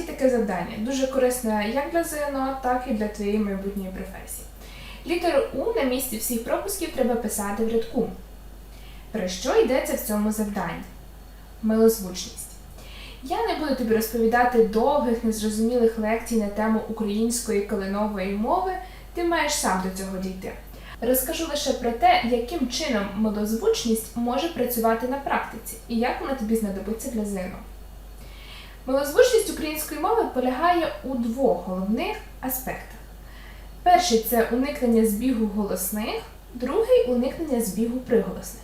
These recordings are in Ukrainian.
є таке завдання, дуже корисне як для ЗНО, так і для твоєї майбутньої професії. Літеру У на місці всіх пропусків треба писати в рядку. Про що йдеться в цьому завданні? Милозвучність. Я не буду тобі розповідати довгих, незрозумілих лекцій на тему української калинової мови, ти маєш сам до цього дійти. Розкажу лише про те, яким чином милозвучність може працювати на практиці і як вона тобі знадобиться для ЗНО. Милозвучність української мови полягає у двох головних аспектах. Перший це уникнення збігу голосних, другий уникнення збігу приголосних.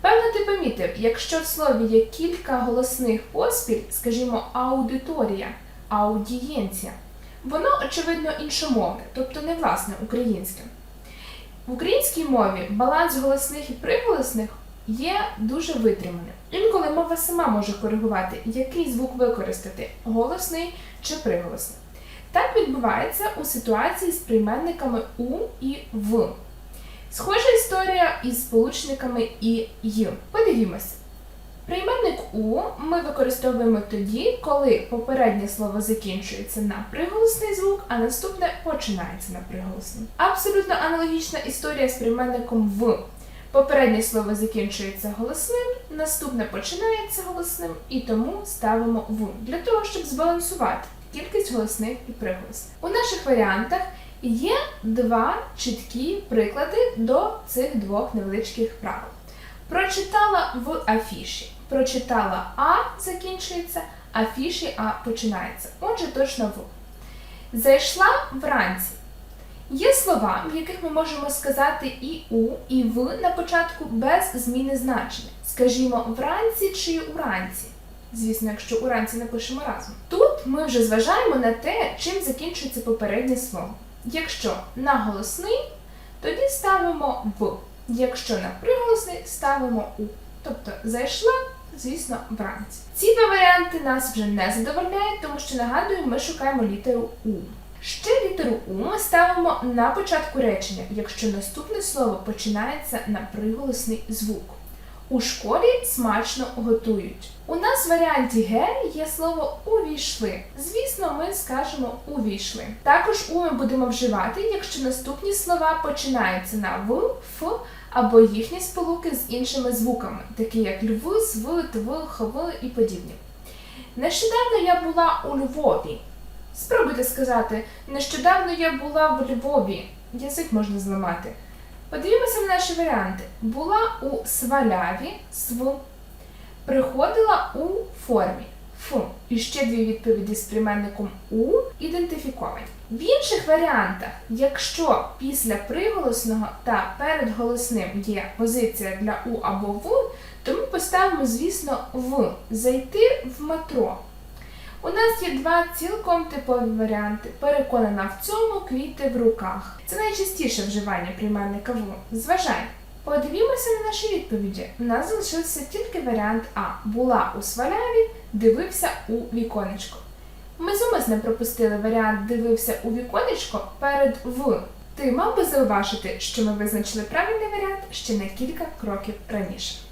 Певно, ти помітив, якщо в слові є кілька голосних поспіль, скажімо, аудиторія, аудієнція, воно очевидно іншомовне, тобто не власне українське. В українській мові баланс голосних і приголосних є дуже витриманим. Інколи мова сама може коригувати, який звук використати голосний чи приголосний. Так відбувається у ситуації з прийменниками у і в. Схожа історія із сполучниками і й. Подивімося. Прийменник у ми використовуємо тоді, коли попереднє слово закінчується на приголосний звук, а наступне починається на приголосний. Абсолютно аналогічна історія з прийменником в. Попереднє слово закінчується голосним, наступне починається голосним, і тому ставимо в для того, щоб збалансувати кількість голосних і приголосних. У наших варіантах є два чіткі приклади до цих двох невеличких правил. Прочитала в афіші. Прочитала А закінчується, афіші А починається. Отже, точно в. Зайшла вранці. Є слова, в яких ми можемо сказати і у, і в на початку без зміни значення. Скажімо, вранці чи уранці. Звісно, якщо уранці напишемо разом. Тут ми вже зважаємо на те, чим закінчується попереднє слово. Якщо на голосний, тоді ставимо в. Якщо на приголосний, ставимо у. Тобто зайшла, звісно, вранці. Ці два варіанти нас вже не задовольняють, тому що нагадую, ми шукаємо літеру У. Ще літеру У ми ставимо на початку речення, якщо наступне слово починається на приголосний звук. У школі смачно готують. У нас в варіанті Г є слово увійшли. Звісно, ми скажемо увійшли. Також у ми будемо вживати, якщо наступні слова починаються на в, ф або їхні сполуки з іншими звуками, такі як льв, зв, тв, хв і подібні. Нещодавно я була у Львові. Спробуйте сказати, нещодавно я була в Львові. Язик можна зламати. Подивімося на наші варіанти. Була у сваляві св. Приходила у формі ф. І ще дві відповіді з прийменником у ідентифіковані. В інших варіантах, якщо після приголосного та перед голосним є позиція для у або в, то ми поставимо, звісно, в зайти в метро. У нас є два цілком типові варіанти. Переконана в цьому квіти в руках. Це найчастіше вживання прийменника в. Зважай. Подивімося на наші відповіді. У нас залишився тільки варіант А. Була у сваляві, дивився у віконечко. Ми зумисно пропустили варіант дивився у віконечко перед в. Ти мав би зауважити, що ми визначили правильний варіант ще на кілька кроків раніше.